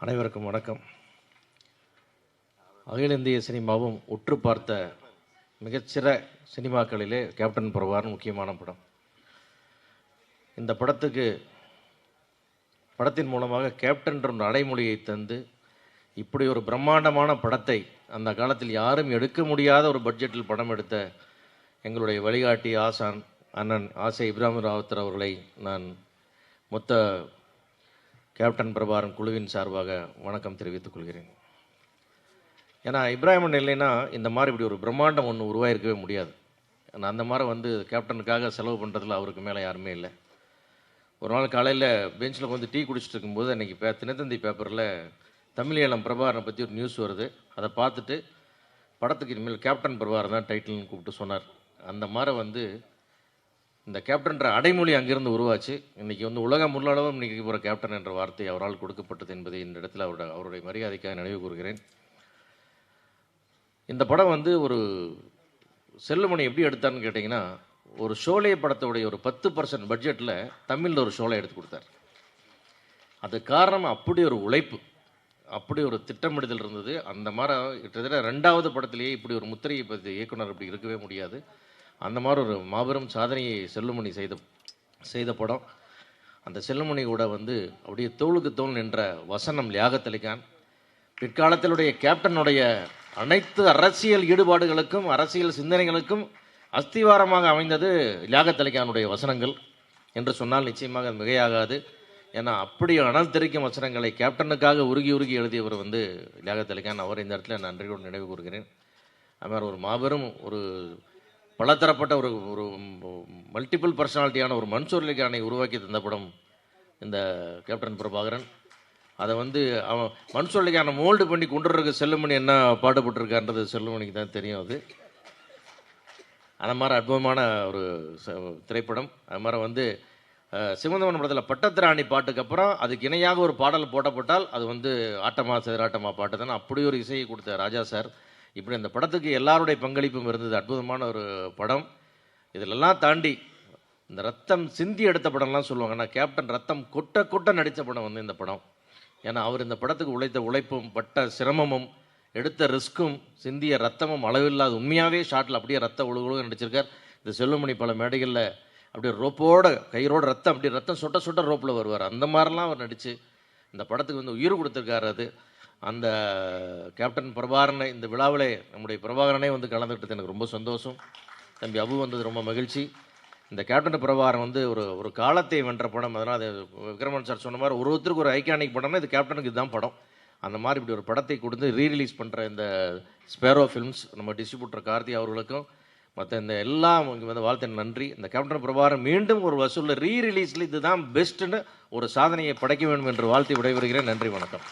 அனைவருக்கும் வணக்கம். அகில இந்திய சினிமாவும் உற்று பார்த்த மிகச்சிற சினிமாக்களிலே கேப்டன் பிரபாகரன் முக்கியமான படம். இந்த படத்துக்கு படத்தின் மூலமாக கேப்டன் என்ற அடைமொழியை தந்து இப்படி ஒரு பிரம்மாண்டமான படத்தை அந்த காலத்தில் யாரும் எடுக்க முடியாத ஒரு பட்ஜெட்டில் படம் எடுத்த எங்களுடைய வழிகாட்டி ஆசான் அண்ணன் ஆசை இப்ராஹிம் ராவத்தர் அவர்களை நான் மொத்த கேப்டன் பிரபாரன் குழுவின் சார்பாக வணக்கம் தெரிவித்துக் கொள்கிறேன். ஏன்னா இப்ராஹிமன் இல்லைன்னா இந்த மாதிரி இப்படி ஒரு பிரம்மாண்டம் ஒன்று உருவாயிருக்கவே முடியாது. ஏன்னா அந்த மாதிரி வந்து கேப்டனுக்காக செலவு பண்ணுறதுல அவருக்கு மேலே யாருமே இல்லை. ஒரு நாள் காலையில் பெஞ்சில் வந்து டீ குடிச்சிட்டு இருக்கும்போது அன்றைக்கி பே தினத்தந்தி பேப்பரில் தமிழீழம் பிரபாரனை பற்றி ஒரு நியூஸ் வருது. அதை பார்த்துட்டு படத்துக்கு இனிமேல் கேப்டன் பிரபாகரன் தான் டைட்டில்னு கூப்பிட்டு சொன்னார். அந்த மாதிரி வந்து இந்த கேப்டன்ற அடைமொழி அங்கிருந்து உருவாச்சு. இன்றைக்கி வந்து உலகம் உள்ளளவும் இன்றைக்கி போகிற கேப்டன் என்ற வார்த்தை அவரால் கொடுக்கப்பட்டது என்பதை இந்த இடத்துல அவரோட அவருடைய மரியாதைக்காக நினைவு கூறுகிறேன். இந்த படம் வந்து ஒரு செல்லுமணி எப்படி எடுத்தான்னு கேட்டிங்கன்னா ஒரு ஷோலே படத்தோடைய ஒரு பத்து பர்சன்ட் பட்ஜெட்டில் தமிழில் ஒரு ஷோலை எடுத்து கொடுத்தார். அது காரணம் அப்படி ஒரு உழைப்பு அப்படி ஒரு திட்டமிடுதல் இருந்தது. அந்த மாதிரி கிட்டத்தட்ட ரெண்டாவது படத்திலேயே இப்படி ஒரு முத்திரையை பற்றி இயக்குனர் அப்படி இருக்கவே முடியாது. அந்த மாதிரி ஒரு மாபெரும் சாதனையை செல்லுமணி செய்த செய்த படம். அந்த செல்லுமணி கூட வந்து அப்படியே தோளுக்கு தோல் நின்ற வசனம் லியாகத்தலிகான். பிற்காலத்திலுடைய கேப்டனுடைய அனைத்து அரசியல் ஈடுபாடுகளுக்கும் அரசியல் சிந்தனைகளுக்கும் அஸ்திவாரமாக அமைந்தது லியாகத்தலிகானுடைய வசனங்கள். என்று சொன்னால் நிச்சயமாக அது மிகையாகாது. ஏன்னா அப்படி அனல் தெரிக்கும் வசனங்களை கேப்டனுக்காக உருகி உருகி எழுதியவர் வந்து லியாகத்தலிகான். அவர் இந்த இடத்துல நன்றியோடு நினைவு கூறுகிறேன். அது மாதிரி ஒரு மாபெரும் ஒரு பலதரப்பட்ட ஒரு ஒரு மல்டிபிள் பர்சனாலிட்டியான ஒரு மன்சூர் அலிகானை உருவாக்கி தந்த படம் இந்த கேப்டன் பிரபாகரன். அதை வந்து அவன் மன்சூர் அலிகானை மோல்டு பண்ணி கொண்டு செல்லுமணி என்ன பாடுபட்டிருக்கான்றது செல்லுமணிக்கு தான் தெரியும் அது. அந்த மாதிரி அற்புதமான ஒரு திரைப்படம். அது மாதிரி வந்து சிவந்தவன் படத்தில் பட்டத்திராணி பாட்டுக்கு அப்புறம் அதுக்கு இணையாக ஒரு பாடல் போட்டப்பட்டால் அது வந்து ஆட்டமா சிதறாட்டமா பாட்டு தானே. அப்படி ஒரு இசையை கொடுத்த ராஜா சார். இப்படி அந்த படத்துக்கு எல்லாருடைய பங்களிப்பும் இருந்தது. அற்புதமான ஒரு படம். இதிலெல்லாம் தாண்டி இந்த ரத்தம் சிந்தி எடுத்த படம்லாம் சொல்லுவாங்க. ஆனால் கேப்டன் ரத்தம் கொட்ட கொட்ட நடித்த படம் வந்து இந்த படம். ஏன்னா அவர் இந்த படத்துக்கு உழைத்த உழைப்பும் பட்ட சிரமமும் எடுத்த ரிஸ்க்கும் சிந்திய ரத்தமும் அளவில்லாத உண்மையாகவே ஷாட்டில் அப்படியே ரத்த ஒழுகுழுக நடிச்சிருக்கார். இந்த செல்வமணி பல மேடைகளில் அப்படியே ரோப்போட கயிறோட ரத்தம் அப்படியே ரத்தம் சொட்ட சொட்ட ரோப்பில் வருவார். அந்த மாதிரிலாம் அவர் நடித்து இந்த படத்துக்கு வந்து உயிர் கொடுத்துருக்காரு அது. அந்த கேப்டன் பிரபாகரனை இந்த விழாவிலே நம்முடைய பிரபாகரனே வந்து கலந்துக்கிட்டது எனக்கு ரொம்ப சந்தோஷம். தம்பி அபு வந்தது ரொம்ப மகிழ்ச்சி. இந்த கேப்டன் பிரபாகரன் வந்து ஒரு ஒரு காலத்தை வென்ற படம். அதனால் அது விக்ரமன் சார் சொன்ன மாதிரி ஒரு ஒருத்தருக்கு ஒரு ஐக்கானிக் படம்னா இது கேப்டனுக்கு இதுதான் படம். அந்த மாதிரி இப்படி ஒரு படத்தை கொடுத்து ரீரிலீஸ் பண்ணுற இந்த ஸ்பேரோ ஃபிலிம்ஸ் நம்ம டிஸ்ட்ரிபியூட்டர் கார்த்தி அவர்களுக்கும் மற்ற இந்த எல்லாம் இங்கே வந்து வாழ்த்து நன்றி. இந்த கேப்டன் பிரபாகரன் மீண்டும் ஒரு வசூலில் ரீ ரிலீஸில் இதுதான் பெஸ்ட்டுன்னு ஒரு சாதனையை படைக்க வேண்டும் என்று வாழ்த்து விடைபெறுகிறேன். நன்றி வணக்கம்.